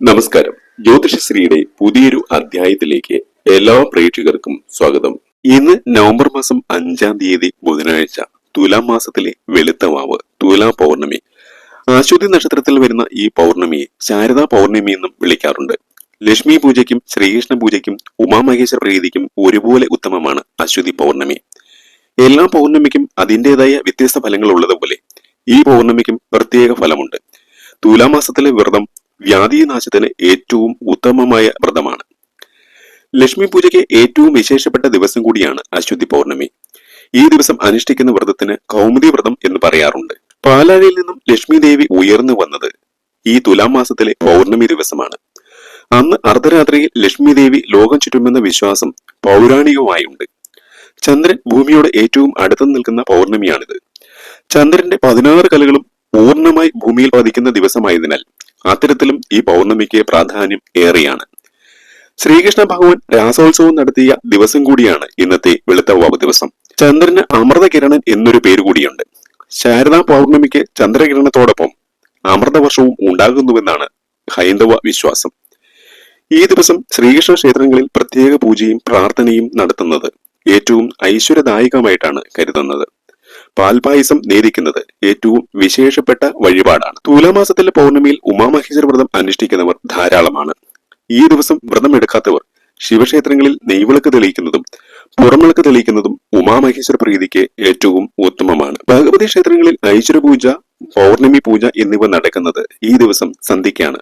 നമസ്കാരം. ജ്യോതിഷശ്രീയുടെ പുതിയൊരു അധ്യായത്തിലേക്ക് എല്ലാ പ്രേക്ഷകർക്കും സ്വാഗതം. ഇന്ന് നവംബർ മാസം അഞ്ചാം തീയതി ബുധനാഴ്ച തുലാം മാസത്തിലെ വെളുത്ത വാവ് തുലാ പൗർണമി. ആശ്വതി നക്ഷത്രത്തിൽ വരുന്ന ഈ പൗർണമിയെ ശാരദാ പൗർണമി എന്നും വിളിക്കാറുണ്ട്. ലക്ഷ്മി പൂജയ്ക്കും ശ്രീകൃഷ്ണ പൂജയ്ക്കും ഉമാമഹേശ്വര പ്രീതിക്കും ഒരുപോലെ ഉത്തമമാണ് അശ്വതി പൗർണമി. എല്ലാ പൗർണമിക്കും അതിന്റെതായ വ്യത്യസ്ത ഫലങ്ങൾ ഉള്ളതുപോലെ ഈ പൗർണമിക്കും പ്രത്യേക ഫലമുണ്ട്. തുലാമാസത്തിലെ വ്രതം വ്യാധിനാശത്തിന് ഏറ്റവും ഉത്തമമായ വ്രതമാണ്. ലക്ഷ്മി പൂജയ്ക്ക് ഏറ്റവും വിശേഷപ്പെട്ട ദിവസം കൂടിയാണ് അശ്വതി പൗർണമി. ഈ ദിവസം അനുഷ്ഠിക്കുന്ന വ്രതത്തിന് കൗമുദി വ്രതം എന്ന് പറയാറുണ്ട്. പാലാഴിയിൽ നിന്നും ലക്ഷ്മി ദേവി ഉയർന്നു വന്നത് ഈ തുലാം മാസത്തിലെ പൗർണമി ദിവസമാണ്. അന്ന് അർദ്ധരാത്രിയിൽ ലക്ഷ്മി ദേവി ലോകം ചുറ്റുമെന്ന വിശ്വാസം പൗരാണികവുമായുണ്ട് ചന്ദ്രൻ ഭൂമിയോട് ഏറ്റവും അടുത്ത് നിൽക്കുന്ന പൗർണമിയാണിത്. ചന്ദ്രന്റെ പതിനാറ് കലകളും പൂർണമായി ഭൂമിയിൽ പതിക്കുന്ന ദിവസമായതിനാൽ അത്തരത്തിലും ഈ പൗർണമിക്ക് പ്രാധാന്യം ഏറെയാണ്. ശ്രീകൃഷ്ണ ഭഗവാൻ രാസോത്സവം നടത്തിയ ദിവസം കൂടിയാണ് ഇന്നത്തെ വെളുത്ത വാവ് ദിവസം. ചന്ദ്രന് അമൃതകിരണൻ എന്നൊരു പേര് കൂടിയുണ്ട്. ശാരദാ പൗർണമിക്ക് ചന്ദ്രകിരണത്തോടൊപ്പം അമൃതവർഷവും ഉണ്ടാകുന്നുവെന്നാണ് ഹൈന്ദവ വിശ്വാസം. ഈ ദിവസം ശ്രീകൃഷ്ണ ക്ഷേത്രങ്ങളിൽ പ്രത്യേക പൂജയും പ്രാർത്ഥനയും നടത്തുന്നത് ഏറ്റവും ഐശ്വര്യദായകമായിട്ടാണ് കരുതുന്നത്. പാൽപായസം നേദിക്കുന്നത് ഏറ്റവും വിശേഷപ്പെട്ട വഴിപാടാണ്. തുലാമാസത്തിലെ പൗർണമിയിൽ ഉമാമഹേശ്വര വ്രതം അനുഷ്ഠിക്കുന്നവർ ധാരാളമാണ്. ഈ ദിവസം വ്രതം എടുക്കാത്തവർ ശിവക്ഷേത്രങ്ങളിൽ നെയ്വിളക്ക് തെളിയിക്കുന്നതും പുറമിളക്ക് തെളിയിക്കുന്നതും ഉമാമഹേശ്വര പ്രീതിക്ക് ഏറ്റവും ഉത്തമമാണ്. ഭഗവതി ക്ഷേത്രങ്ങളിൽ ഐശ്വര്യ പൂജ പൗർണമി പൂജ എന്നിവ നടക്കുന്നത് ഈ ദിവസം സന്ധിക്കാണ്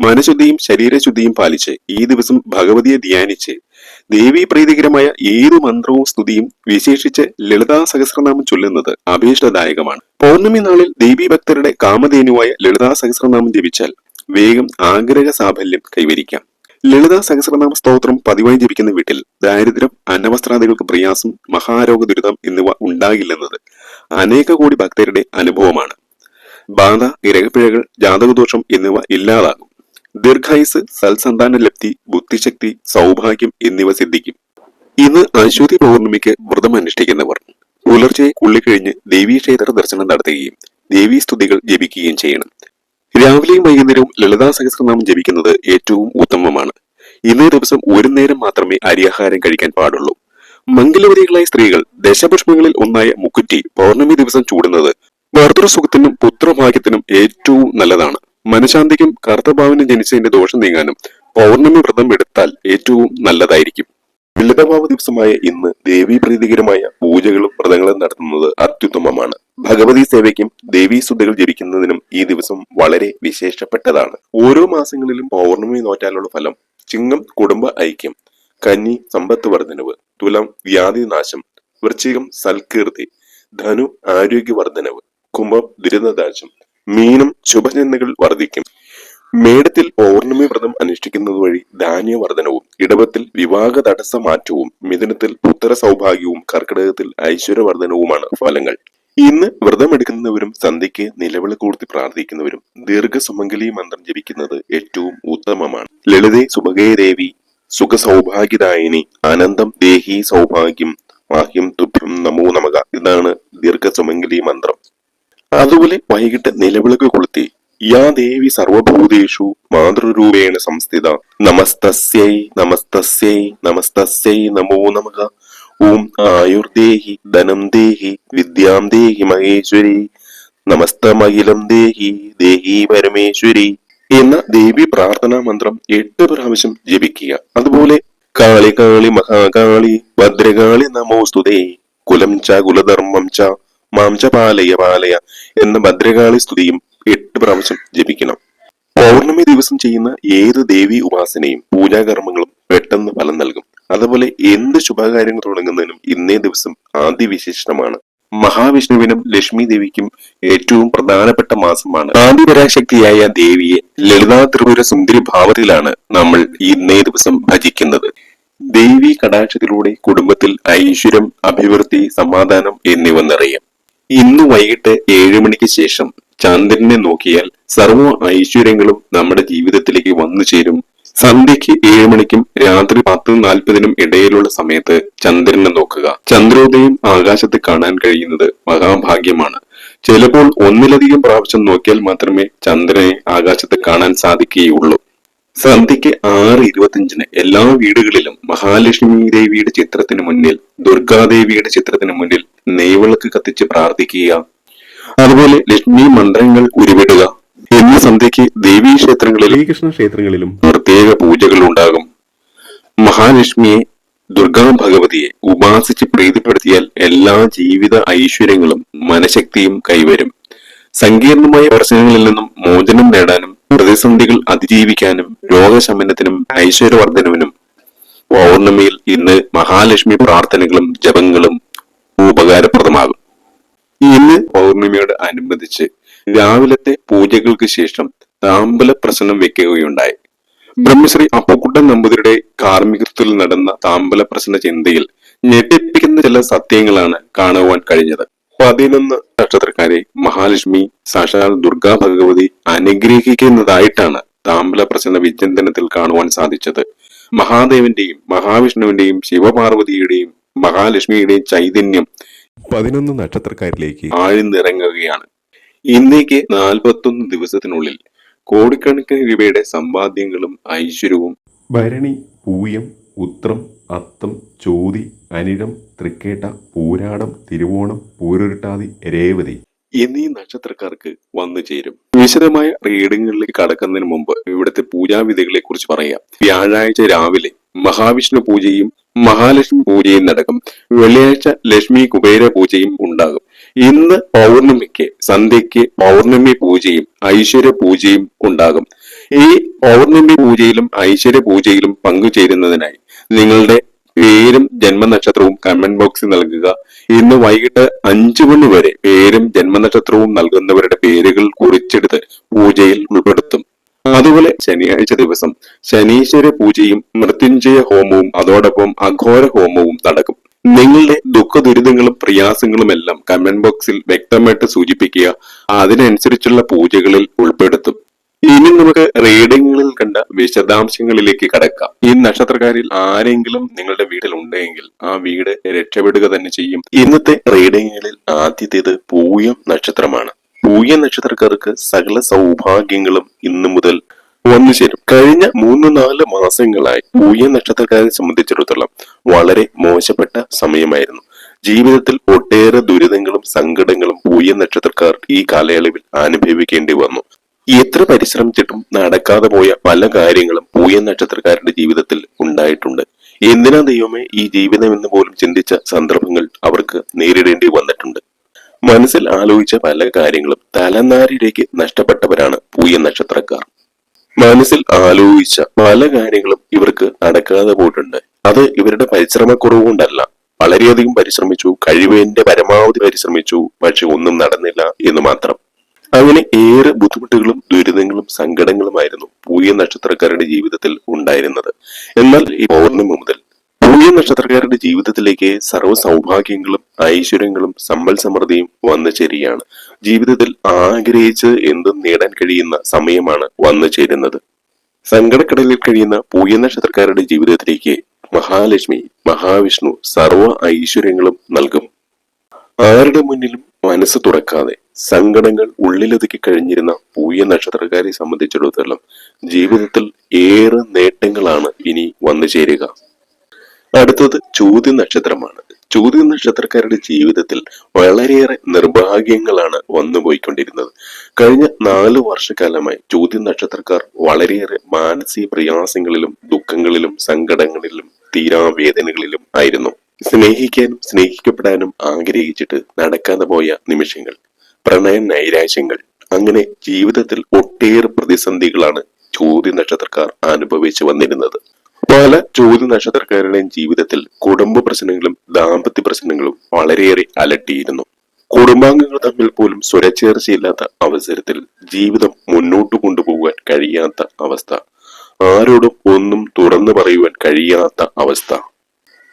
മനഃശുദ്ധിയും ശരീരശുദ്ധിയും പാലിച്ച് ഈ ദിവസം ഭഗവതിയെ ധ്യാനിച്ച് ദേവീ പ്രീതികരമായ ഏതു മന്ത്രവും സ്തുതിയും വിശേഷിച്ച് ലളിതാ സഹസ്രനാമം ചൊല്ലുന്നത് അഭീഷ്ടദായകമാണ്. പൗർണമി നാളിൽ ദേവീ ഭക്തരുടെ കാമധേനുവായ ലളിതാ സഹസ്രനാമം ജപിച്ചാൽ വേഗം ആഗ്രഹ സാഫല്യം കൈവരിക്കാം. ലളിതാ സഹസ്രനാമ സ്തോത്രം പതിവായി ജപിക്കുന്ന വീട്ടിൽ ദാരിദ്ര്യം അന്നവസ്ത്രാദികൾക്ക് പ്രയാസം മഹാരോഗ ദുരിതം എന്നിവ ഉണ്ടാകില്ലെന്നത് അനേക കോടി ഭക്തരുടെ അനുഭവമാണ്. ബാധ ഇരകപ്പിഴകൾ ജാതകദോഷം എന്നിവ ഇല്ലാതാകും. ദീർഘായുസ് സൽസന്താന ലബ്ധി ബുദ്ധിശക്തി സൗഭാഗ്യം എന്നിവ സിദ്ധിക്കും. ഇന്ന് അശ്വതി പൗർണമിക്ക് വ്രതം അനുഷ്ഠിക്കുന്നവർ പുലർച്ചെ കുള്ളിക്കഴിഞ്ഞ് ദേവീക്ഷേത്ര ദർശനം നടത്തുകയും ദേവീ സ്തുതികൾ ജപിക്കുകയും ചെയ്യണം. രാവിലെയും വൈകുന്നേരവും ലളിതാ സഹസ്രനാമം ജപിക്കുന്നത് ഏറ്റവും ഉത്തമമാണ്. ഇന്നേ ദിവസം ഒരു നേരം മാത്രമേ അരിയാഹാരം കഴിക്കാൻ പാടുള്ളൂ. മംഗലവതികളായ സ്ത്രീകൾ ദശപുഷ്പങ്ങളിൽ ഒന്നായ മുക്കുറ്റി പൗർണമി ദിവസം ചൂടുന്നത് ഭർത്തൃസുഖത്തിനും പുത്രഭാഗ്യത്തിനും ഏറ്റവും നല്ലതാണ്. മനഃശാന്തിക്കും കർത്തഭാവിനും ജനിച്ചതിന്റെ ദോഷം നീങ്ങാനും പൗർണമി വ്രതം എടുത്താൽ ഏറ്റവും നല്ലതായിരിക്കും. വില്ലതഭാവ ദിവസമായ ഇന്ന് ദേവീ പ്രീതികരമായ പൂജകളും വ്രതങ്ങളും നടത്തുന്നത് അത്യുത്തമമാണ്. ഭഗവതി സേവയ്ക്കും ദേവീ സ്തുതികൾ ജപിക്കുന്നതിനും ഈ ദിവസം വളരെ വിശേഷപ്പെട്ടതാണ്. ഓരോ മാസങ്ങളിലും പൗർണമി നോറ്റാലുള്ള ഫലം ചിങ്ങം കുടുംബ ഐക്യം കന്നി സമ്പത്ത് വർധനവ് തുലം വ്യാധി നാശം വൃശ്ചികം സൽകീർത്തി ധനു ആരോഗ്യ വർധനവ് കുംഭം ദുരിതനാശം മീനം ശുഭചിന്തകൾ വർദ്ധിക്കും മേടത്തിൽ പൗർണമി വ്രതം അനുഷ്ഠിക്കുന്നത് വഴി ധാന്യവർദ്ധനവും ഇടവത്തിൽ വിവാഹ തടസ്സ മാറ്റവും മിഥുനത്തിൽ പുത്ര സൗഭാഗ്യവും കർക്കിടകത്തിൽ ഐശ്വര്യവർദ്ധനവുമാണ് ഫലങ്ങൾ. ഇന്ന് വ്രതമെടുക്കുന്നവരും സന്ധ്യയ്ക്ക് നിലവിളി കൂർത്തി പ്രാർത്ഥിക്കുന്നവരും ദീർഘസുമംഗലി മന്ത്രം ജപിക്കുന്നത് ഏറ്റവും ഉത്തമമാണ്. ലളിതേ സുഭഗേ ദേവി സുഖ സൗഭാഗ്യദായിനി അനന്തം ദേഹി സൗഭാഗ്യം വാഹ്യം തുഭ്യം നമോ നമക ഇതാണ് ദീർഘസുമംഗലി മന്ത്രം. അതുപോലെ വൈകിട്ട് നിലവിളക്ക് കൊളുത്തി. യാ ദേവി സർവഭൂതേഷു മാതൃരൂപേണ സംസ്ഥിത. നമസ്തസ്യൈ നമസ്തസ്യൈ നമസ്തസ്യൈ നമോ നമഹ ഓം ആയുർദേഹി ധനം ദേഹി വിദ്യാം ദേഹി മഹേശ്വരി. നമസ്തമഖിലം ദേഹി ദേഹി പരമേശ്വരി. എന്ന ദേവി പ്രാർത്ഥനാ മന്ത്രം എട്ട് പ്രാവശ്യം ജപിക്കുക. അതുപോലെ കാളി കാളി മഹാകാളി ഭദ്രകാളി നമോസ്തുതേ. കുലം ച കുലധർമ്മം ച മാം ച പാലയ പാലയ എന്ന ഭദ്രകാളി സ്തുതിയും എട്ട് പ്രാവശ്യം ജപിക്കണം. പൗർണമി ദിവസം ചെയ്യുന്ന ഏത് ദേവി ഉപാസനയും പൂജാകർമ്മങ്ങളും പെട്ടെന്ന് ഫലം നൽകും. അതുപോലെ എന്ത് ശുഭകാര്യങ്ങൾ തുടങ്ങുന്നതിനും ഇന്നേ ദിവസം ആദ്യവിശേഷമാണ് മഹാവിഷ്ണുവിനും ലക്ഷ്മി ദേവിക്കും ഏറ്റവും പ്രധാനപ്പെട്ട മാസമാണ്. ആദിപരാശക്തിയായ ദേവിയെ ലളിതാ ത്രിപുര സുന്ദരി ഭാവത്തിലാണ് നമ്മൾ ഇന്നേ ദിവസം ഭജിക്കുന്നത്. ദേവി കടാക്ഷത്തിലൂടെ കുടുംബത്തിൽ ഐശ്വര്യം അഭിവൃദ്ധി സമാധാനം എന്നിവ നിറയും. ഇന്ന് വൈകിട്ട് ഏഴ് മണിക്ക് ശേഷം ചന്ദ്രനെ നോക്കിയാൽ സർവ ഐശ്വര്യങ്ങളും നമ്മുടെ ജീവിതത്തിലേക്ക് വന്നു ചേരും. സന്ധ്യയ്ക്ക് ഏഴ് മണിക്കും രാത്രി പത്ത് നാൽപ്പതിനും ഇടയിലുള്ള സമയത്ത് ചന്ദ്രനെ നോക്കുക. ചന്ദ്രോദയം ആകാശത്ത് കാണാൻ കഴിയുന്നത് മഹാഭാഗ്യമാണ്. ചിലപ്പോൾ ഒന്നിലധികം പ്രാവശ്യം നോക്കിയാൽ മാത്രമേ ചന്ദ്രനെ ആകാശത്ത് കാണാൻ സാധിക്കുകയുള്ളൂ. സന്ധ്യയ്ക്ക് ആറ് ഇരുപത്തിയഞ്ചിന് എല്ലാ വീടുകളിലും മഹാലക്ഷ്മി ദേവിയുടെ ചിത്രത്തിന് മുന്നിൽ ദുർഗാദേവിയുടെ ചിത്രത്തിന് മുന്നിൽ നെയ്വിളക്ക് കത്തിച്ച് പ്രാർത്ഥിക്കുക. അതുപോലെ ലക്ഷ്മി മന്ത്രങ്ങൾ ഉരുവിടുക. ഇന്ന് സന്ധ്യയ്ക്ക് ദേവീ ക്ഷേത്രങ്ങളിലും ശ്രീകൃഷ്ണ ക്ഷേത്രങ്ങളിലും പ്രത്യേക പൂജകൾ ഉണ്ടാകും. മഹാലക്ഷ്മിയെ ദുർഗാ ഭഗവതിയെ ഉപാസിച്ച് പ്രീതിപ്പെടുത്തിയാൽ എല്ലാ ജീവിത ഐശ്വര്യങ്ങളും മനഃശക്തിയും കൈവരും. സങ്കീർണമായ പ്രശ്നങ്ങളിൽ നിന്നും മോചനം നേടാനും പ്രതിസന്ധികൾ അതിജീവിക്കാനും രോഗശമനത്തിനും ഐശ്വര്യവർദ്ധനവിനും പൗർണമിയിൽ ഇന്ന് മഹാലക്ഷ്മി പ്രാർത്ഥനകളും ജപങ്ങളും ഉപകാരപ്രദമാകും. ഇന്ന് പൗർണമിയോട് അനുബന്ധിച്ച് രാവിലത്തെ പൂജകൾക്ക് ശേഷം താമ്പല പ്രശ്നം വെക്കുകയുണ്ടായി. ബ്രഹ്മശ്രീ അപ്പക്കുട്ടൻ നമ്പൂതിരിയുടെ കാർമ്മികത്വത്തിൽ നടന്ന താമ്പല പ്രശ്ന ചിന്തയിൽ ഞെട്ടിപ്പിക്കുന്ന ചില സത്യങ്ങളാണ് കാണുവാൻ കഴിഞ്ഞത്. പതിനൊന്ന് നക്ഷത്രക്കാരെ മഹാലക്ഷ്മി സാക്ഷാൽ ദുർഗാ ഭഗവതി അനുഗ്രഹിക്കുന്നതായിട്ടാണ് താമ്പല പ്രസന്ന വിചിന്തനത്തിൽ കാണുവാൻ സാധിച്ചത്. മഹാദേവന്റെയും മഹാവിഷ്ണുവിന്റെയും ശിവപാർവതിയുടെയും മഹാലക്ഷ്മിയുടെയും ചൈതന്യം പതിനൊന്ന് നക്ഷത്രക്കാരിലേക്ക് ആഴ്ന്നിറങ്ങുകയാണ്. ഇന്നേക്ക് നാൽപ്പത്തൊന്ന് ദിവസത്തിനുള്ളിൽ കോടിക്കണക്കിന് രൂപയുടെ സമ്പാദ്യങ്ങളും ഐശ്വര്യവും ഭരണി പൂയം ഉത്രം അത്തം ചോതി അനിഴം തൃക്കേട്ട പൂരാടം തിരുവോണം പൂരുരുട്ടാതി രേവതി എന്നീ നക്ഷത്രക്കാർക്ക് വന്നു ചേരും. വിശദമായ റീഡിങ്ങുകളിലേക്ക് കടക്കുന്നതിന് മുമ്പ് ഇവിടുത്തെ പൂജാവിധികളെ കുറിച്ച് പറയാം. വ്യാഴാഴ്ച രാവിലെ മഹാവിഷ്ണു പൂജയും മഹാലക്ഷ്മി പൂജയും നടക്കും. വെള്ളിയാഴ്ച ലക്ഷ്മി കുബേര പൂജയും ഉണ്ടാകും. ഇന്ന് പൗർണമിക്ക് സന്ധ്യയ്ക്ക് പൗർണമി പൂജയും ഐശ്വര്യ പൂജയും ഉണ്ടാകും. ഈ പൗർണമി പൂജയിലും ഐശ്വര്യ പൂജയിലും പങ്കുചേരുന്നതിനായി നിങ്ങളുടെ പേരും ജന്മനക്ഷത്രവും കമന്റ് ബോക്സിൽ നൽകുക. ഇന്ന് വൈകിട്ട് അഞ്ചു മണി വരെ പേരും ജന്മനക്ഷത്രവും നൽകുന്നവരുടെ പേരുകൾ കുറിച്ചെടുത്ത് പൂജയിൽ ഉൾപ്പെടുത്തും. അതുപോലെ ശനിയാഴ്ച ദിവസം ശനീശ്വര പൂജയും മൃത്യുഞ്ജയ ഹോമവും അതോടൊപ്പം അഘോര ഹോമവും നടക്കും. നിങ്ങളുടെ ദുഃഖ ദുരിതങ്ങളും പ്രയാസങ്ങളും എല്ലാം കമന്റ് ബോക്സിൽ വ്യക്തമായിട്ട് സൂചിപ്പിക്കുക. അതിനനുസരിച്ചുള്ള പൂജകളിൽ ഉൾപ്പെടുത്തും. ഇനി നമുക്ക് റീഡിങ്ങിൽ കണ്ട വിശദാംശങ്ങളിലേക്ക് കടക്കാം. ഈ നക്ഷത്രക്കാരിൽ ആരെങ്കിലും നിങ്ങളുടെ വീട്ടിൽ ഉണ്ടെങ്കിൽ ആ വീട് രക്ഷപ്പെടുക തന്നെ ചെയ്യും. ഇന്നത്തെ റീഡിങ്ങുകളിൽ ആദ്യത്തേത് പൂയം നക്ഷത്രമാണ്. പൂയ നക്ഷത്രക്കാർക്ക് സകല സൗഭാഗ്യങ്ങളും ഇന്നു മുതൽ വന്നു ചേരും. കഴിഞ്ഞ മൂന്ന് നാല് മാസങ്ങളായി പൂയ നക്ഷത്രക്കാരെ സംബന്ധിച്ചിടത്തോളം വളരെ മോശപ്പെട്ട സമയമായിരുന്നു. ജീവിതത്തിൽ ഒട്ടേറെ ദുരിതങ്ങളും സങ്കടങ്ങളും പൂയ നക്ഷത്രക്കാർ ഈ കാലയളവിൽ അനുഭവിക്കേണ്ടി വന്നു. എത്ര പരിശ്രമിച്ചിട്ടും നടക്കാതെ പോയ പല കാര്യങ്ങളും പൂയ നക്ഷത്രക്കാരുടെ ജീവിതത്തിൽ ഉണ്ടായിട്ടുണ്ട്. എന്തിനാ ദൈവമേ ഈ ജീവിതം എന്ന് പോലും ചിന്തിച്ച സന്ദർഭങ്ങൾ അവർക്ക് നേരിടേണ്ടി വന്നിട്ടുണ്ട്. മനസ്സിൽ ആലോചിച്ച പല കാര്യങ്ങളും തലനാരിലേക്ക് നഷ്ടപ്പെട്ടവരാണ് പൂയ നക്ഷത്രക്കാർ. മനസ്സിൽ ആലോചിച്ച പല കാര്യങ്ങളും ഇവർക്ക് നടക്കാതെ പോയിട്ടുണ്ട്. അത് ഇവരുടെ പരിശ്രമക്കുറവ് കൊണ്ടല്ല. വളരെയധികം പരിശ്രമിച്ചു കഴിവിന്റെ പരമാവധി പരിശ്രമിച്ചു പക്ഷെ ഒന്നും നടന്നില്ല എന്ന് മാത്രം. അങ്ങനെ ഏറെ ബുദ്ധിമുട്ടുകളും ദുരിതങ്ങളും സങ്കടങ്ങളുമായിരുന്നു പൂയ നക്ഷത്രക്കാരുടെ ജീവിതത്തിൽ ഉണ്ടായിരുന്നത്. എന്നാൽ ഈ പൗർണമി മുതൽ പൂയ നക്ഷത്രക്കാരുടെ ജീവിതത്തിലേക്ക് സർവ സൗഭാഗ്യങ്ങളും ഐശ്വര്യങ്ങളും സമ്പൽ സമൃദ്ധിയും വന്നു ചേരുകയാണ്. ജീവിതത്തിൽ ആഗ്രഹിച്ച് എന്തും നേടാൻ കഴിയുന്ന സമയമാണ് വന്നു ചേരുന്നത്. സങ്കടക്കടലിൽ കഴിയുന്ന പൂയ നക്ഷത്രക്കാരുടെ ജീവിതത്തിലേക്ക് മഹാലക്ഷ്മി മഹാവിഷ്ണു സർവ ഐശ്വര്യങ്ങളും നൽകും. ആരുടെ മുന്നിലും മനസ്സ് തുറക്കാതെ സങ്കടങ്ങൾ ഉള്ളിലൊതുക്കി കഴിഞ്ഞിരുന്ന പൂയ നക്ഷത്രക്കാരെ സംബന്ധിച്ചിടത്തോളം ജീവിതത്തിൽ ഏറെ നേട്ടങ്ങളാണ് ഇനി വന്നു ചേരുക. അടുത്തത് ചോദ്യ നക്ഷത്രമാണ്. ചോദ്യ നക്ഷത്രക്കാരുടെ ജീവിതത്തിൽ വളരെയേറെ നിർഭാഗ്യങ്ങളാണ് വന്നുപോയിക്കൊണ്ടിരുന്നത് കഴിഞ്ഞ നാല് വർഷക്കാലമായി ചോദ്യ നക്ഷത്രക്കാർ വളരെയേറെ മാനസിക പ്രയാസങ്ങളിലും ദുഃഖങ്ങളിലും സങ്കടങ്ങളിലും തീരാവേദനകളിലും ആയിരുന്നു. സ്നേഹിക്കാനും സ്നേഹിക്കപ്പെടാനും ആഗ്രഹിച്ചിട്ട് നടക്കാതെ പോയ നിമിഷങ്ങൾ പ്രണയ നൈരാശ്യങ്ങൾ അങ്ങനെ ജീവിതത്തിൽ ഒട്ടേറെ പ്രതിസന്ധികളാണ് ചോദ്യ നക്ഷത്രക്കാർ അനുഭവിച്ചു വന്നിരുന്നത്. പല ചോദ്യ നക്ഷത്രക്കാരുടെയും ജീവിതത്തിൽ കുടുംബ പ്രശ്നങ്ങളും ദാമ്പത്യ പ്രശ്നങ്ങളും വളരെയേറെ അലട്ടിയിരുന്നു. കുടുംബാംഗങ്ങൾ തമ്മിൽ പോലും സ്വരച്ചേർച്ചയില്ലാത്ത അവസരത്തിൽ ജീവിതം മുന്നോട്ട് കൊണ്ടുപോകാൻ കഴിയാത്ത അവസ്ഥ. ആരോടും ഒന്നും തുറന്നു പറയുവാൻ കഴിയാത്ത അവസ്ഥ.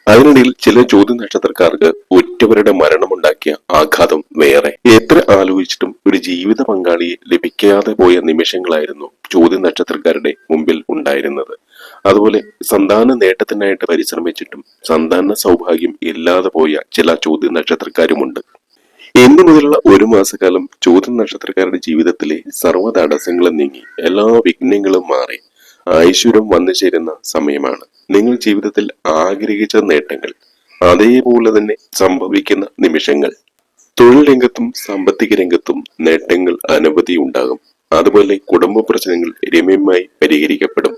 അതിനിടയിൽ ചില ചോദ്യ നക്ഷത്രക്കാർക്ക് ഒറ്റവരുടെ മരണമുണ്ടാക്കിയ ആഘാതം വേറെ. എത്ര ആലോചിച്ചിട്ടും ഒരു ജീവിത പങ്കാളിയെ ലഭിക്കാതെ പോയ നിമിഷങ്ങളായിരുന്നു ചോദ്യ നക്ഷത്രക്കാരുടെ മുമ്പിൽ ഉണ്ടായിരുന്നത്. അതുപോലെ സന്താന നേട്ടത്തിനായിട്ട് പരിശ്രമിച്ചിട്ടും സന്താന സൗഭാഗ്യം ഇല്ലാതെ പോയ ചില ചോദ്യ നക്ഷത്രക്കാരുമുണ്ട്. ഇന്നു മുതലുള്ള ഒരു മാസക്കാലം ചോദ്യ നക്ഷത്രക്കാരുടെ ജീവിതത്തിലെ സർവ തടസ്സങ്ങളും നീങ്ങി. എല്ലാ വിഘ്നങ്ങളും മാറി. ഐശ്വര്യം വന്നു ചേരുന്ന സമയമാണ്. നിങ്ങൾ ജീവിതത്തിൽ ആഗ്രഹിച്ച നേട്ടങ്ങൾ അതേപോലെ തന്നെ സംഭവിക്കുന്ന നിമിഷങ്ങൾ തൊഴിൽ രംഗത്തും സാമ്പത്തിക രംഗത്തും നേട്ടങ്ങൾ അനവധി ഉണ്ടാകും. അതുപോലെ കുടുംബ പ്രശ്നങ്ങൾ രമ്യമായി പരിഹരിക്കപ്പെടും.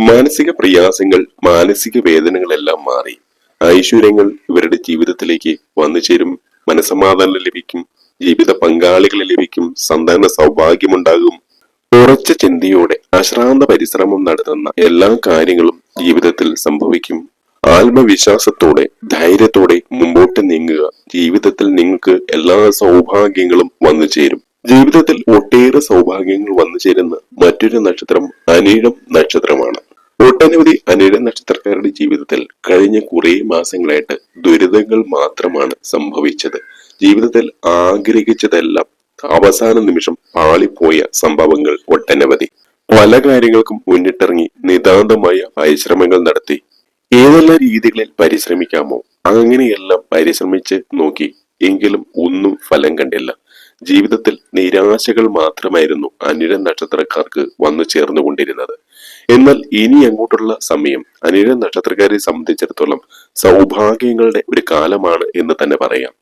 മാനസിക പ്രയാസങ്ങൾ മാനസിക വേദനകളെല്ലാം മാറി. ഐശ്വര്യങ്ങൾ ഇവരുടെ ജീവിതത്തിലേക്ക് വന്നു ചേരും. മനസമാധാനം ലഭിക്കും. ജീവിത പങ്കാളികളെ ലഭിക്കും. സന്താന സൗഭാഗ്യമുണ്ടാകും ഉറച്ച ചിന്തയോടെ അശ്രാന്ത പരിശ്രമം നടത്തുന്ന എല്ലാ കാര്യങ്ങളും ജീവിതത്തിൽ സംഭവിക്കും. ആത്മവിശ്വാസത്തോടെ ധൈര്യത്തോടെ മുമ്പോട്ട് നീങ്ങുക ജീവിതത്തിൽ നിങ്ങൾക്ക് എല്ലാ സൗഭാഗ്യങ്ങളും വന്നു ചേരും. ജീവിതത്തിൽ ഒട്ടേറെ സൗഭാഗ്യങ്ങൾ വന്നു ചേരുന്ന മറ്റൊരു നക്ഷത്രം അനീഴം നക്ഷത്രമാണ്. ഒട്ടനവധി അനിഴം നക്ഷത്രക്കാരുടെ ജീവിതത്തിൽ കഴിഞ്ഞ കുറേ മാസങ്ങളായിട്ട് ദുരിതങ്ങൾ മാത്രമാണ് സംഭവിച്ചത്. ജീവിതത്തിൽ ആഗ്രഹിച്ചതെല്ലാം അവസാന നിമിഷം പാളിപ്പോയ സംഭവങ്ങൾ ഒട്ടനവധി. പല കാര്യങ്ങൾക്കും മുന്നിട്ടിറങ്ങി നിതാന്തമായ പരിശ്രമങ്ങൾ നടത്തി. ഏതെല്ലാം രീതികളിൽ പരിശ്രമിക്കാമോ അങ്ങനെയെല്ലാം പരിശ്രമിച്ച് നോക്കി എങ്കിലും ഒന്നും ഫലം കണ്ടില്ല. ജീവിതത്തിൽ നിരാശകൾ മാത്രമായിരുന്നു അനിഴ നക്ഷത്രക്കാർക്ക് വന്നു ചേർന്നുകൊണ്ടിരുന്നത് എന്നാൽ ഇനി അങ്ങോട്ടുള്ള സമയം അനിഴ നക്ഷത്രക്കാരെ സംബന്ധിച്ചിടത്തോളം സൗഭാഗ്യങ്ങളുടെ ഒരു കാലമാണ് എന്ന് തന്നെ പറയാം.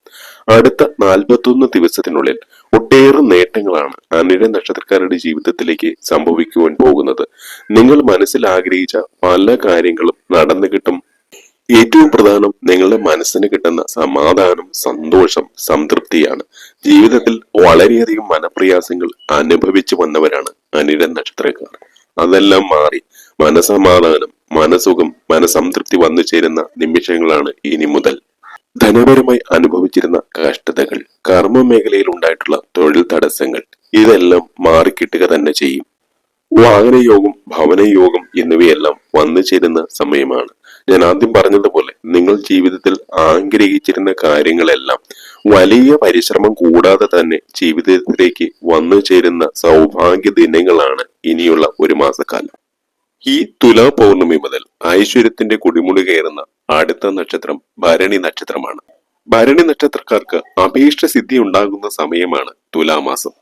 അടുത്ത നാൽപ്പത്തൊന്ന് ദിവസത്തിനുള്ളിൽ ഒട്ടേറെ നേട്ടങ്ങളാണ് അനിഴ നക്ഷത്രക്കാരുടെ ജീവിതത്തിലേക്ക് സംഭവിക്കുവാൻ പോകുന്നത്. നിങ്ങൾ മനസ്സിൽ ആഗ്രഹിച്ച പല കാര്യങ്ങളും നടന്നു കിട്ടും. ഏറ്റവും പ്രധാനം നിങ്ങളുടെ മനസ്സിന് കിട്ടുന്ന സമാധാനം സന്തോഷം സംതൃപ്തിയാണ്. ജീവിതത്തിൽ വളരെയധികം മനപ്രയാസങ്ങൾ അനുഭവിച്ചു വന്നവരാണ് അനിര നക്ഷത്രക്കാർ. അതെല്ലാം മാറി. മനസമാധാനം മനസുഖം മനസംതൃപ്തി വന്നു ചേരുന്ന നിമിഷങ്ങളാണ് ഇനി മുതൽ. ധനപരമായി അനുഭവിച്ചിരുന്ന കഷ്ടതകൾ കർമ്മ മേഖലയിൽ ഉണ്ടായിട്ടുള്ള തൊഴിൽ തടസ്സങ്ങൾ ഇതെല്ലാം മാറിക്കിട്ടുക തന്നെ ചെയ്യും. വാഹനയോഗം ഭവനയോഗം എന്നിവയെല്ലാം വന്നു ചേരുന്ന സമയമാണ്. ഞാൻ ആദ്യം പറഞ്ഞതുപോലെ നിങ്ങൾ ജീവിതത്തിൽ ആഗ്രഹിച്ചിരുന്ന കാര്യങ്ങളെല്ലാം വലിയ പരിശ്രമം കൂടാതെ തന്നെ ജീവിതത്തിലേക്ക് വന്നു ചേരുന്ന സൗഭാഗ്യ ദിനങ്ങളാണ് ഇനിയുള്ള ഒരു മാസക്കാലം. ഈ തുലാ പൗർണമി മുതൽ ഐശ്വര്യത്തിന്റെ കുടിമുടി കയറുന്ന അടുത്ത നക്ഷത്രം ഭരണി നക്ഷത്രമാണ്. ഭരണി നക്ഷത്രക്കാർക്ക് അഭീഷ്ട സിദ്ധി ഉണ്ടാകുന്ന സമയമാണ് തുലാമാസം.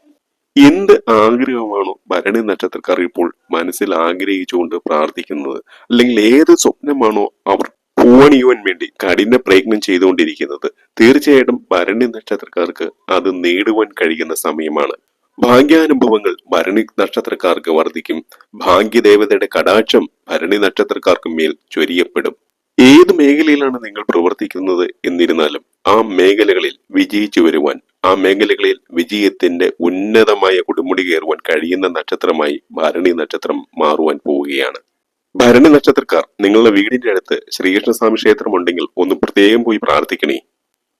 എന്ത് ആഗ്രഹമാണോ ഭരണി നക്ഷത്രക്കാർ ഇപ്പോൾ മനസ്സിൽ ആഗ്രഹിച്ചുകൊണ്ട് പ്രാർത്ഥിക്കുന്നത് അല്ലെങ്കിൽ ഏത് സ്വപ്നമാണോ അവർ പൂവണിയുവാൻ വേണ്ടി കഠിന പ്രയത്നം ചെയ്തുകൊണ്ടിരിക്കുന്നത് തീർച്ചയായിട്ടും ഭരണി നക്ഷത്രക്കാർക്ക് അത് നേടുവാൻ കഴിയുന്ന സമയമാണ്. ഭാഗ്യാനുഭവങ്ങൾ ഭരണി നക്ഷത്രക്കാർക്ക് വർദ്ധിക്കും. ഭാഗ്യദേവതയുടെ കടാക്ഷം ഭരണി നക്ഷത്രക്കാർക്ക് മേൽ ചൊരിയപ്പെടും. ഏത് മേഖലയിലാണ് നിങ്ങൾ പ്രവർത്തിക്കുന്നത് എന്നിരുന്നാലും ആ മേഖലകളിൽ വിജയിച്ചു വരുവാൻ ആ മേഖലകളിൽ വിജയത്തിന്റെ ഉന്നതമായ കൊടുമുടി കയറുവാൻ കഴിയുന്ന നക്ഷത്രമായി ഭരണി നക്ഷത്രം മാറുവാൻ പോവുകയാണ്. ഭരണി നക്ഷത്രക്കാർ നിങ്ങളുടെ വീടിന്റെ അടുത്ത് ശ്രീകൃഷ്ണസ്വാമി ക്ഷേത്രം ഉണ്ടെങ്കിൽ ഒന്ന് പ്രത്യേകം പോയി പ്രാർത്ഥിക്കണേ.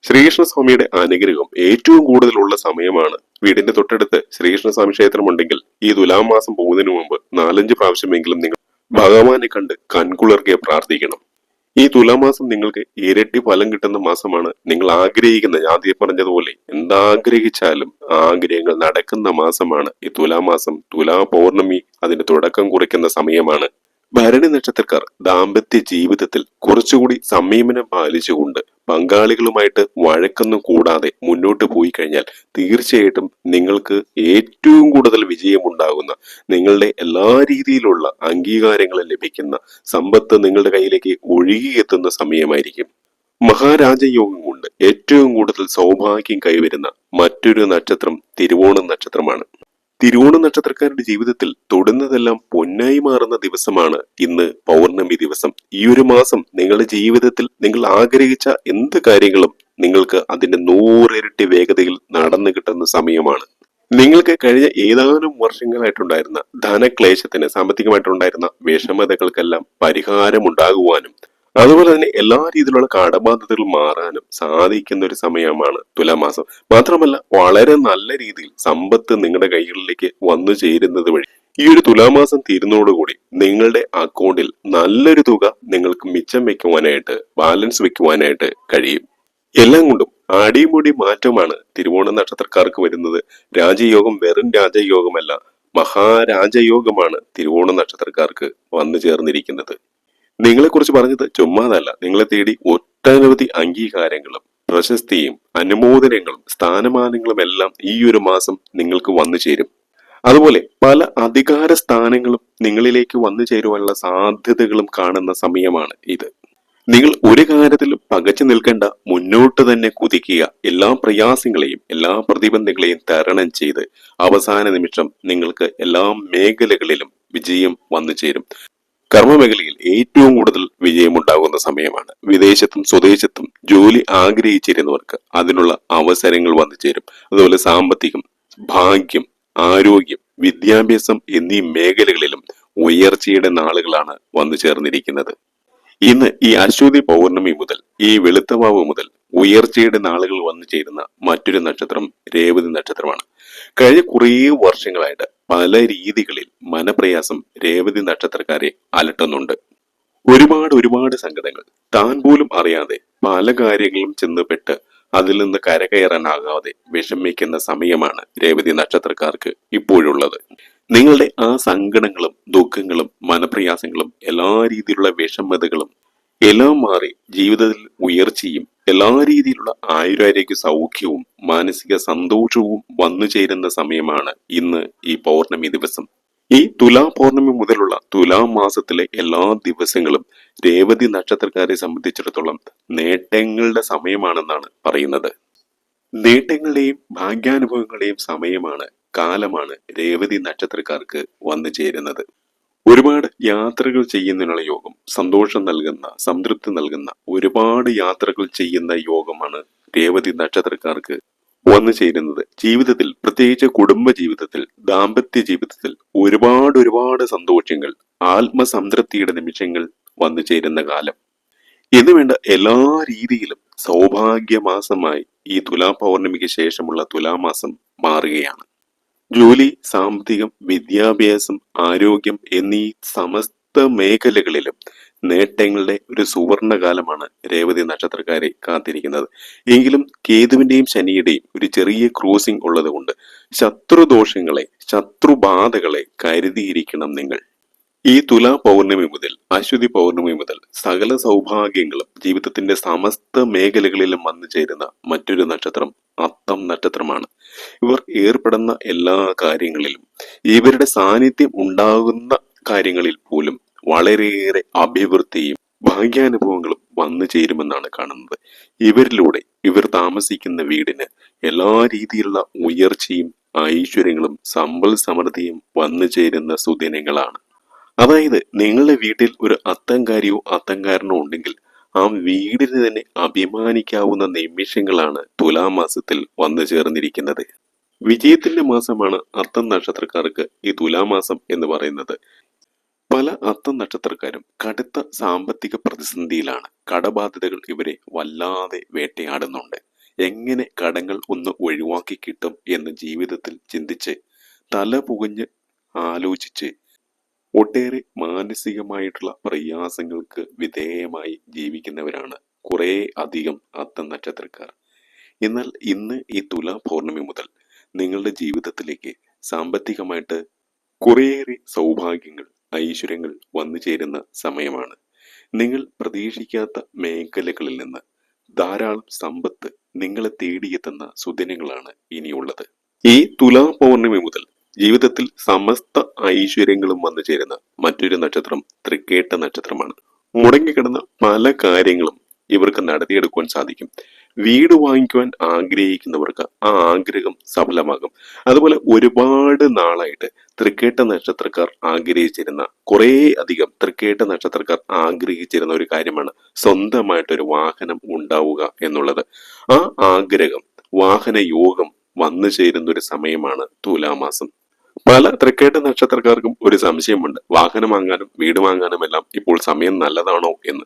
ശ്രീകൃഷ്ണസ്വാമിയുടെ അനുഗ്രഹം ഏറ്റവും കൂടുതലുള്ള സമയമാണ്. വീടിന്റെ തൊട്ടടുത്ത് ശ്രീകൃഷ്ണസ്വാമി ക്ഷേത്രം ഉണ്ടെങ്കിൽ ഈ തുലാം മാസം പോകുന്നതിന് മുമ്പ് നാലഞ്ച് പ്രാവശ്യമെങ്കിലും നിങ്ങൾ ഭഗവാനെ കണ്ട് കൺകുളിർക്കെ പ്രാർത്ഥിക്കണം. ഈ തുലാമാസം നിങ്ങൾക്ക് ഇരട്ടി ഫലം കിട്ടുന്ന മാസമാണ്. നിങ്ങൾ ആഗ്രഹിക്കുന്ന ആദ്യം പറഞ്ഞതുപോലെ എന്താഗ്രഹിച്ചാലും ആഗ്രഹങ്ങൾ നടക്കുന്ന മാസമാണ് ഈ തുലാമാസം തുലാ പൗർണമി അതിന്റെ തുടക്കം കുറിക്കുന്ന സമയമാണ്. ഭരണി നക്ഷത്രക്കാർ ദാമ്പത്യ ജീവിതത്തിൽ കുറച്ചുകൂടി സംയമനം പാലിച്ചുകൊണ്ട് പങ്കാളികളുമായിട്ട് വഴക്കൊന്നും കൂടാതെ മുന്നോട്ട് പോയി കഴിഞ്ഞാൽ തീർച്ചയായിട്ടും നിങ്ങൾക്ക് ഏറ്റവും കൂടുതൽ വിജയമുണ്ടാകുന്ന നിങ്ങളുടെ എല്ലാ രീതിയിലുള്ള അംഗീകാരങ്ങളും ലഭിക്കുന്ന സമ്പത്ത് നിങ്ങളുടെ കയ്യിലേക്ക് ഒഴുകിയെത്തുന്ന സമയമായിരിക്കും. മഹാരാജയോഗം കൊണ്ട് ഏറ്റവും കൂടുതൽ സൗഭാഗ്യം കൈവരുന്ന മറ്റൊരു നക്ഷത്രം തിരുവോണം നക്ഷത്രമാണ്. തിരുവോണ നക്ഷത്രക്കാരുടെ ജീവിതത്തിൽ തൊടുന്നതെല്ലാം പൊന്നായി മാറുന്ന ദിവസമാണ് ഇന്ന് പൗർണമി ദിവസം. ഈ ഒരു മാസം നിങ്ങളുടെ ജീവിതത്തിൽ നിങ്ങൾ ആഗ്രഹിച്ച എന്ത് കാര്യങ്ങളും നിങ്ങൾക്ക് അതിന്റെ നൂറിരട്ടി വേഗതയിൽ നടന്നു കിട്ടുന്ന സമയമാണ്. നിങ്ങൾക്ക് കഴിഞ്ഞ ഏതാനും വർഷങ്ങളായിട്ടുണ്ടായിരുന്ന ധനക്ലേശത്തിന് സാമ്പത്തികമായിട്ടുണ്ടായിരുന്ന വിഷമതകൾക്കെല്ലാം പരിഹാരമുണ്ടാകുവാനും അതുപോലെ തന്നെ എല്ലാ രീതിയിലുള്ള കടബാധ്യതകൾ മാറാനും സാധിക്കുന്ന ഒരു സമയമാണ് തുലാമാസം. മാത്രമല്ല വളരെ നല്ല രീതിയിൽ സമ്പത്ത് നിങ്ങളുടെ കൈകളിലേക്ക് വന്നു ചേരുന്നത് വഴി ഈ ഒരു തുലാമാസം തീരുന്നതോടുകൂടി നിങ്ങളുടെ അക്കൗണ്ടിൽ നല്ലൊരു തുക നിങ്ങൾക്ക് മിച്ചം വെക്കുവാനായിട്ട് ബാലൻസ് വെക്കുവാനായിട്ട് കഴിയും. എല്ലാം കൊണ്ടും അടിമുടി മാറ്റമാണ് തിരുവോണ നക്ഷത്രക്കാർക്ക് വരുന്നത്. രാജയോഗം വെറും രാജയോഗമല്ല മഹാരാജയോഗമാണ് തിരുവോണ നക്ഷത്രക്കാർക്ക് വന്നു ചേർന്നിരിക്കുന്നത്. നിങ്ങളെക്കുറിച്ച് പറഞ്ഞത് ചുമ്മാതല്ല. നിങ്ങളെ തേടി ഒട്ടനവധി അംഗീകാരങ്ങളും പ്രശസ്തിയും അനുമോദനങ്ങളും സ്ഥാനമാനങ്ങളും എല്ലാം ഈ ഒരു മാസം നിങ്ങൾക്ക് വന്നു ചേരും. അതുപോലെ പല അധികാര സ്ഥാനങ്ങളും നിങ്ങളിലേക്ക് വന്നു ചേരുവാനുള്ള സാധ്യതകളും കാണുന്ന സമയമാണ് ഇത്. നിങ്ങൾ ഒരു കാര്യത്തിലും പകച്ചു നിൽക്കേണ്ട മുന്നോട്ട് തന്നെ കുതിക്കുക. എല്ലാ പ്രയാസങ്ങളെയും എല്ലാ പ്രതിബന്ധങ്ങളെയും തരണം ചെയ്ത് അവസാന നിമിഷം നിങ്ങൾക്ക് എല്ലാ മേഖലകളിലും വിജയം വന്നു ചേരും. കർമ്മമേഖലയിൽ ഏറ്റവും കൂടുതൽ വിജയമുണ്ടാകുന്ന സമയമാണ്. വിദേശത്തും സ്വദേശത്തും ജോലി ആഗ്രഹിച്ചിരുന്നവർക്ക് അതിനുള്ള അവസരങ്ങൾ വന്നു ചേരും. അതുപോലെ സാമ്പത്തികം ഭാഗ്യം ആരോഗ്യം വിദ്യാഭ്യാസം എന്നീ മേഖലകളിലും ഉയർച്ചയുടെ നാളുകളാണ് വന്നു ചേർന്നിരിക്കുന്നത്. ഇന്ന് ഈ അശ്വതി പൗർണമി മുതൽ ഈ വെളുത്തവാവ് മുതൽ ഉയർച്ചയുടെ നാളുകൾ വന്നു ചേരുന്ന മറ്റൊരു നക്ഷത്രം രേവതി നക്ഷത്രമാണ്. കഴിഞ്ഞ കുറേ വർഷങ്ങളായിട്ട് പല രീതികളിൽ മനപ്രയാസം രേവതി നക്ഷത്രക്കാരെ അലട്ടുന്നുണ്ട്. ഒരുപാട് ഒരുപാട് സങ്കടങ്ങൾ. താൻ പോലും അറിയാതെ പല കാര്യങ്ങളും ചെന്നുപെട്ട് അതിൽ നിന്ന് കരകയറാനാകാതെ വിഷമിക്കുന്ന സമയമാണ് രേവതി നക്ഷത്രക്കാർക്ക് ഇപ്പോഴുള്ളത്. നിങ്ങളുടെ ആ സങ്കടങ്ങളും ദുഃഖങ്ങളും മനപ്രയാസങ്ങളും എല്ലാ രീതിയിലുള്ള വിഷമതകളും എല്ലാം മാറി ജീവിതത്തിൽ ഉയർച്ചയും എല്ലാ രീതിയിലുള്ള ആയുരാരോഗ്യ സൗഖ്യവും മാനസിക സന്തോഷവും വന്നു ചേരുന്ന സമയമാണ് ഇന്ന് ഈ പൗർണമി ദിവസം. ഈ തുലാ പൗർണമി മുതലുള്ള തുലാ മാസത്തിലെ എല്ലാ ദിവസങ്ങളും രേവതി നക്ഷത്രക്കാരെ സംബന്ധിച്ചിടത്തോളം നേട്ടങ്ങളുടെ സമയമാണെന്നാണ് പറയുന്നത്. നേട്ടങ്ങളുടെയും ഭാഗ്യാനുഭവങ്ങളുടെയും സമയമാണ് കാലമാണ് രേവതി നക്ഷത്രക്കാർക്ക് വന്നു ചേരുന്നത്. ഒരുപാട് യാത്രകൾ ചെയ്യുന്നതിനുള്ള യോഗം സന്തോഷം നൽകുന്ന സംതൃപ്തി നൽകുന്ന ഒരുപാട് യാത്രകൾ ചെയ്യുന്ന യോഗമാണ് രേവതി നക്ഷത്രക്കാർക്ക് വന്നു ചേരുന്നത്. ജീവിതത്തിൽ പ്രത്യേകിച്ച് കുടുംബ ജീവിതത്തിൽ ദാമ്പത്യ ജീവിതത്തിൽ ഒരുപാട് ഒരുപാട് സന്തോഷങ്ങൾ ആത്മസംതൃപ്തിയുടെ നിമിഷങ്ങൾ വന്നു ചേരുന്ന കാലം. എന്നുവേണ്ട എല്ലാ രീതിയിലും സൗഭാഗ്യമാസമായി ഈ തുലാ പൗർണമിക്ക് ശേഷമുള്ള തുലാമാസം മാറുകയാണ്. ജോലി സാമ്പത്തികം വിദ്യാഭ്യാസം ആരോഗ്യം എന്നീ സമസ്ത മേഖലകളിലും നേട്ടങ്ങളുടെ ഒരു സുവർണകാലമാണ് രേവതി നക്ഷത്രക്കാരെ കാത്തിരിക്കുന്നത്. എങ്കിലും കേതുവിന്റെയും ശനിയുടെയും ഒരു ചെറിയ ക്രോസിംഗ് ഉള്ളതുകൊണ്ട് ശത്രുദോഷങ്ങളെ ശത്രുബാധകളെ കരുതിയിരിക്കണം നിങ്ങൾ. ഈ തുലാ പൗർണമി മുതൽ അശ്വതി പൗർണമി മുതൽ സകല സൗഭാഗ്യങ്ങളും ജീവിതത്തിന്റെ സമസ്ത മേഖലകളിലും വന്നു ചേരുന്ന മറ്റൊരു നക്ഷത്രം അത്തം നക്ഷത്രമാണ്. ഇവർ ഏർപ്പെടുന്ന എല്ലാ കാര്യങ്ങളിലും ഇവരുടെ സാന്നിധ്യം ഉണ്ടാകുന്ന കാര്യങ്ങളിൽ പോലും വളരെയേറെ അഭിവൃദ്ധിയും ഭാഗ്യാനുഭവങ്ങളും വന്നു ചേരുമെന്നാണ് കാണുന്നത്. ഇവരിലൂടെ ഇവർ താമസിക്കുന്ന വീടിന് എല്ലാ രീതിയിലുള്ള ഉയർച്ചയും ഐശ്വര്യങ്ങളും സമ്പൽ സമൃദ്ധിയും വന്നു ചേരുന്ന സുദിനങ്ങളാണ്. അതായത് നിങ്ങളുടെ വീട്ടിൽ ഒരു അത്തങ്കാരിയോ അത്തങ്കാരനോ ഉണ്ടെങ്കിൽ ആ വീടിന് തന്നെ അഭിമാനിക്കാവുന്ന നിമിഷങ്ങളാണ് തുലാമാസത്തിൽ വന്നു ചേർന്നിരിക്കുന്നത്. വിജയത്തിന്റെ മാസമാണ് അത്തം നക്ഷത്രക്കാർക്ക് ഈ തുലാമാസം എന്ന് പറയുന്നത്. പല അത്തം നക്ഷത്രക്കാരും കടുത്ത സാമ്പത്തിക പ്രതിസന്ധിയിലാണ്. കടബാധ്യതകൾ ഇവരെ വല്ലാതെ വേട്ടയാടുന്നുണ്ട്. എങ്ങനെ കടങ്ങൾ ഒന്ന് ഒഴിവാക്കി കിട്ടും എന്ന് ജീവിതത്തിൽ ചിന്തിച്ച് തല പുകഞ്ഞ് ആലോചിച്ച് ഒട്ടേറെ മാനസികമായിട്ടുള്ള പ്രയാസങ്ങൾക്ക് വിധേയമായി ജീവിക്കുന്നവരാണ് കുറെ അധികം അത്ത നക്ഷത്രക്കാർ. എന്നാൽ ഇന്ന് ഈ തുലാ പൗർണമി മുതൽ നിങ്ങളുടെ ജീവിതത്തിലേക്ക് സാമ്പത്തികമായിട്ട് കുറേയേറെ സൗഭാഗ്യങ്ങൾ ഐശ്വര്യങ്ങൾ വന്നു ചേരുന്ന സമയമാണ്. നിങ്ങൾ പ്രതീക്ഷിക്കാത്ത മേഖലകളിൽ നിന്ന് ധാരാളം സമ്പത്ത് നിങ്ങളെ തേടിയെത്തുന്ന സുദിനങ്ങളാണ് ഇനിയുള്ളത്. ഈ തുലാ പൗർണമി മുതൽ ജീവിതത്തിൽ സമസ്ത ഐശ്വര്യങ്ങളും വന്നു ചേരുന്ന മറ്റൊരു നക്ഷത്രം തൃക്കേട്ട നക്ഷത്രമാണ്. മുടങ്ങിക്കിടന്ന പല കാര്യങ്ങളും ഇവർക്ക് നടത്തിയെടുക്കുവാൻ സാധിക്കും. വീട് വാങ്ങിക്കുവാൻ ആഗ്രഹിക്കുന്നവർക്ക് ആ ആഗ്രഹം സഫലമാകും. അതുപോലെ ഒരുപാട് നാളായിട്ട് തൃക്കേട്ട നക്ഷത്രക്കാർ ആഗ്രഹിച്ചിരുന്ന കുറേ അധികം തൃക്കേട്ട നക്ഷത്രക്കാർ ആഗ്രഹിച്ചിരുന്ന ഒരു കാര്യമാണ് സ്വന്തമായിട്ടൊരു വാഹനം ഉണ്ടാവുക എന്നുള്ളത്. ആ ആഗ്രഹം വാഹന യോഗം വന്നു ചേരുന്ന ഒരു സമയമാണ് തുലാമാസം. പല തൃക്കേട്ട നക്ഷത്രക്കാർക്കും ഒരു സംശയമുണ്ട്. വാഹനം വാങ്ങാനും വീട് വാങ്ങാനും എല്ലാം ഇപ്പോൾ സമയം നല്ലതാണോ എന്ന്.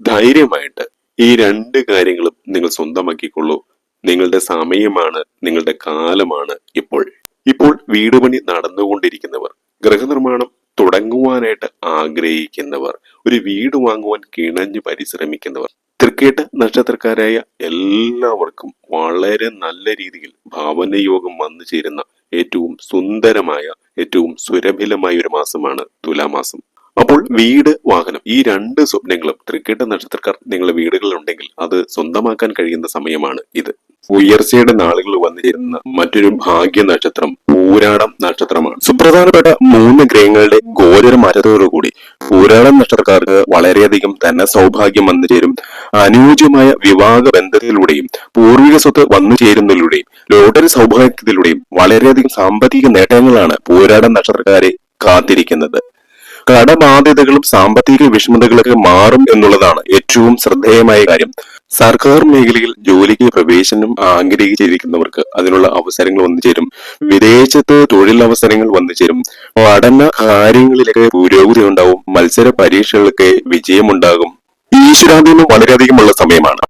ധൈര്യമായിട്ട് ഈ രണ്ട് കാര്യങ്ങളും നിങ്ങൾ സ്വന്തമാക്കിക്കൊള്ളൂ. നിങ്ങളുടെ സമയമാണ് നിങ്ങളുടെ കാലമാണ് ഇപ്പോൾ. ഇപ്പോൾ വീട് പണി നടന്നുകൊണ്ടിരിക്കുന്നവർ ഗൃഹനിർമ്മാണം തുടങ്ങുവാനായിട്ട് ആഗ്രഹിക്കുന്നവർ ഒരു വീട് വാങ്ങുവാൻ കിണഞ്ഞു പരിശ്രമിക്കുന്നവർ തൃക്കേട്ട നക്ഷത്രക്കാരായ എല്ലാവർക്കും വളരെ നല്ല രീതിയിൽ ഭാവനയോഗം വന്നു ചേരുന്ന ഏറ്റവും സുന്ദരമായ ഏറ്റവും സുരഭിലമായ ഒരു മാസമാണ് തുലാമാസം. അപ്പോൾ വീട് വാഹനം. ഈ രണ്ട് സ്വപ്നങ്ങളും തൃക്കേട്ട നക്ഷത്രക്കാർ നിങ്ങളുടെ വീടുകളിലുണ്ടെങ്കിൽ അത് സ്വന്തമാക്കാൻ കഴിയുന്ന സമയമാണ് ഇത്. ഉയർച്ചയുടെ നാളുകൾ വന്നു ചേരുന്ന മറ്റൊരു ഭാഗ്യ നക്ഷത്രം പൂരാടം നക്ഷത്രമാണ്. സുപ്രധാനപ്പെട്ട മൂന്ന് ഗ്രഹങ്ങളുടെ ഗോചര മാറ്റത്തോടുകൂടി പൂരാടം നക്ഷത്രക്കാർക്ക് വളരെയധികം തന്നെ സൗഭാഗ്യം വന്നു ചേരും. അനുയോജ്യമായ വിവാഹ ബന്ധത്തിലൂടെയും പൂർവിക സ്വത്ത് വന്നു ചേരുന്നതിലൂടെയും ലോട്ടറി സൗഭാഗ്യത്തിലൂടെയും വളരെയധികം സാമ്പത്തിക നേട്ടങ്ങളാണ് പൂരാടം നക്ഷത്രക്കാരെ കാത്തിരിക്കുന്നത്. കടബാധ്യതകളും സാമ്പത്തിക വിഷമതകളൊക്കെ മാറും എന്നുള്ളതാണ് ഏറ്റവും ശ്രദ്ധേയമായ കാര്യം. സർക്കാർ മേഖലയിൽ ജോലിക്ക് പ്രവേശനം ആഗ്രഹിച്ചിരിക്കുന്നവർക്ക് അതിനുള്ള അവസരങ്ങൾ വന്നു ചേരും. വിദേശത്ത് തൊഴിലവസരങ്ങൾ വന്നു ചേരും. പഠന കാര്യങ്ങളിലൊക്കെ പുരോഗതി ഉണ്ടാവും. മത്സര പരീക്ഷകളൊക്കെ വിജയമുണ്ടാകും. ഈശ്വരാധീനം വളരെയധികമുള്ള സമയമാണ്.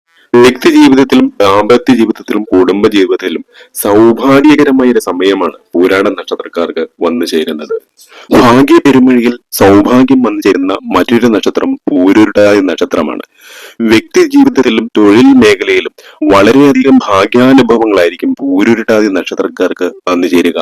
വ്യക്തി ജീവിതത്തിലും ദാമ്പത്യ ജീവിതത്തിലും കുടുംബ ജീവിതത്തിലും സൗഭാഗ്യകരമായ ഒരു സമയമാണ് പൂരാട നക്ഷത്രക്കാർക്ക് വന്നു ചേരുന്നത്. ഭാഗ്യ പെരുമഴിയിൽ സൗഭാഗ്യം വന്നു ചേരുന്ന മറ്റൊരു നക്ഷത്രം പൂരുരുട്ടായ നക്ഷത്രമാണ്. വ്യക്തി ജീവിതത്തിലും തൊഴിൽ മേഖലയിലും വളരെയധികം ഭാഗ്യാനുഭവങ്ങളായിരിക്കും പൂരുരുടാതി നക്ഷത്രക്കാർക്ക് വന്നു ചേരുക.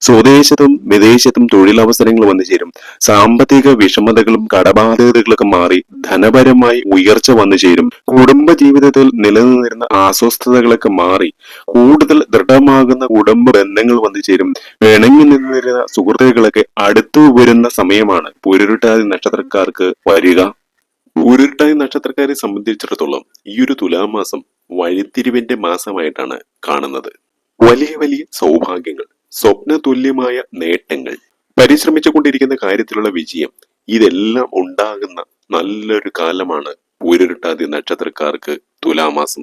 സ്വദേശത്തും വിദേശത്തും തൊഴിലവസരങ്ങൾ വന്നു ചേരും. സാമ്പത്തിക വിഷമതകളും കടബാധ്യതകളൊക്കെ മാറി ധനപരമായി ഉയർച്ച വന്നു ചേരും. കുടുംബ ജീവിതത്തിൽ നിലനിന്നിരുന്ന അസ്വസ്ഥതകളൊക്കെ മാറി. കൂടുതൽ ദൃഢമാകുന്ന കുടുംബ ബന്ധങ്ങൾ വന്നു ചേരും. പിണങ്ങി നിന്നിരുന്ന സുഹൃത്തുക്കളൊക്കെ അടുത്തു വരുന്ന സമയമാണ് പുരുരുട്ടാതി നക്ഷത്രക്കാർക്ക് വരിക. ഉരുട്ടായി നക്ഷത്രക്കാരെ സംബന്ധിച്ചിടത്തോളം ഈ ഒരു തുലാമാസം വഴിത്തിരിവിന്റെ മാസമായിട്ടാണ് കാണുന്നത്. വലിയ വലിയ സൗഭാഗ്യങ്ങൾ സ്വപ്ന തുല്യമായ നേട്ടങ്ങൾ പരിശ്രമിച്ചുകൊണ്ടിരിക്കുന്ന കാര്യത്തിലുള്ള വിജയം ഇതെല്ലാം ഉണ്ടാകുന്ന നല്ലൊരു കാലമാണ് പൂരുരുട്ടാതി നക്ഷത്രക്കാർക്ക് തുലാമാസം.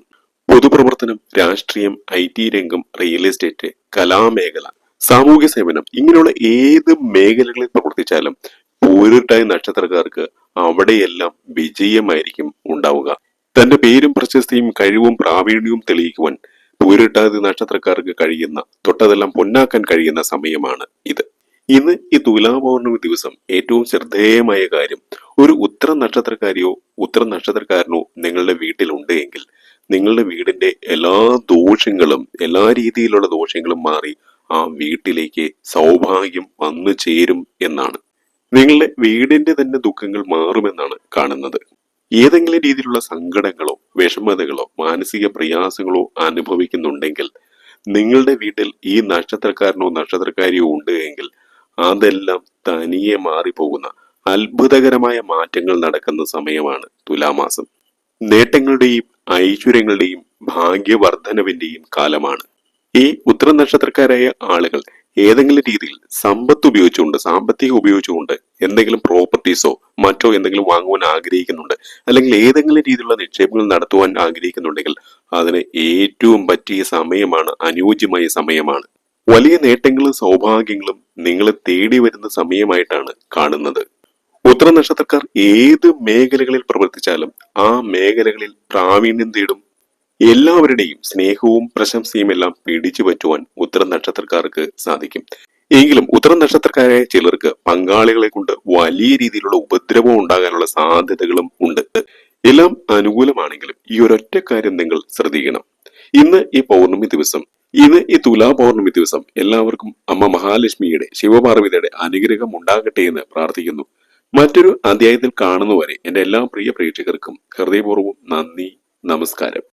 പൊതുപ്രവർത്തനം രാഷ്ട്രീയം ഐ ടി രംഗം റിയൽ എസ്റ്റേറ്റ് കലാമേഖല സാമൂഹ്യ സേവനം ഇങ്ങനെയുള്ള ഏത് മേഖലകളിൽ പ്രവർത്തിച്ചാലും പൂരിട്ടായ നക്ഷത്രക്കാർക്ക് അവിടെയെല്ലാം വിജയമായിരിക്കും ഉണ്ടാവുക. തന്റെ പേരും പ്രശസ്തിയും കഴിവും പ്രാവീണ്യവും തെളിയിക്കുവാൻ പൂരിട്ടാതി നക്ഷത്രക്കാർക്ക് കഴിയുന്ന തൊട്ടതെല്ലാം പൊന്നാക്കാൻ കഴിയുന്ന സമയമാണ് ഇത്. ഇന്ന് ഈ തുലാപൗർണമി ദിവസം ഏറ്റവും ശ്രദ്ധേയമായ കാര്യം. ഒരു ഉത്തര നക്ഷത്രക്കാരിയോ ഉത്തര നക്ഷത്രക്കാരനോ നിങ്ങളുടെ വീട്ടിലുണ്ട് എങ്കിൽ നിങ്ങളുടെ വീടിന്റെ എല്ലാ ദോഷങ്ങളും എല്ലാ രീതിയിലുള്ള ദോഷങ്ങളും മാറി ആ വീട്ടിലേക്ക് സൗഭാഗ്യം വന്നു ചേരും എന്നാണ്. നിങ്ങളുടെ വീടിന്റെ തന്നെ ദുഃഖങ്ങൾ മാറുമെന്നാണ് കാണുന്നത്. ഏതെങ്കിലും രീതിയിലുള്ള സങ്കടങ്ങളോ വിഷമതകളോ മാനസിക പ്രയാസങ്ങളോ അനുഭവിക്കുന്നുണ്ടെങ്കിൽ നിങ്ങളുടെ വീട്ടിൽ ഈ നക്ഷത്രക്കാരനോ നക്ഷത്രക്കാരിയോ ഉണ്ട് എങ്കിൽ അതെല്ലാം തനിയെ മാറിപ്പോകുന്ന അത്ഭുതകരമായ മാറ്റങ്ങൾ നടക്കുന്ന സമയമാണ് തുലാമാസം. നേട്ടങ്ങളുടെയും ഐശ്വര്യങ്ങളുടെയും ഭാഗ്യവർദ്ധനവിന്റെയും കാലമാണ്. ഈ ഉത്തര നക്ഷത്രക്കാരായ ആളുകൾ ഏതെങ്കിലും രീതിയിൽ സമ്പത്ത് ഉപയോഗിച്ചുകൊണ്ട് സാമ്പത്തികം ഉപയോഗിച്ചുകൊണ്ട് എന്തെങ്കിലും പ്രോപ്പർട്ടീസോ മറ്റോ എന്തെങ്കിലും വാങ്ങുവാൻ ആഗ്രഹിക്കുന്നുണ്ട് അല്ലെങ്കിൽ ഏതെങ്കിലും രീതിയിലുള്ള നിക്ഷേപങ്ങൾ നടത്തുവാൻ ആഗ്രഹിക്കുന്നുണ്ടെങ്കിൽ അതിന് ഏറ്റവും പറ്റിയ സമയമാണ് അനുയോജ്യമായ സമയമാണ്. വലിയ നേട്ടങ്ങളും സൗഭാഗ്യങ്ങളും നിങ്ങളെ തേടി വരുന്ന സമയമായിട്ടാണ് കാണുന്നത്. ഉത്തര നക്ഷത്രക്കാർ ഏത് മേഖലകളിൽ പ്രവർത്തിച്ചാലും ആ മേഖലകളിൽ പ്രാവീണ്യം തേടും. എല്ലാവരുടെയും സ്നേഹവും പ്രശംസയും എല്ലാം പിടിച്ചു പറ്റുവാൻ ഉത്തര നക്ഷത്രക്കാർക്ക് സാധിക്കും. എങ്കിലും ഉത്തര നക്ഷത്രക്കാരായ ചിലർക്ക് പങ്കാളികളെ കൊണ്ട് വലിയ രീതിയിലുള്ള ഉപദ്രവം ഉണ്ടാകാനുള്ള സാധ്യതകളും ഉണ്ട്. എല്ലാം അനുകൂലമാണെങ്കിലും ഈ ഒരൊറ്റ കാര്യം നിങ്ങൾ ശ്രദ്ധിക്കണം. ഇന്ന് ഈ പൗർണമി ദിവസം ഇന്ന് ഈ തുലാപൗർണമി ദിവസം എല്ലാവർക്കും അമ്മ മഹാലക്ഷ്മിയുടെ ശിവപാർവതിയുടെ അനുഗ്രഹം ഉണ്ടാകട്ടെ എന്ന് പ്രാർത്ഥിക്കുന്നു. മറ്റൊരു അധ്യായത്തിൽ കാണുന്നവരെ എന്റെ എല്ലാ പ്രിയ പ്രേക്ഷകർക്കും ഹൃദയപൂർവം നന്ദി നമസ്കാരം.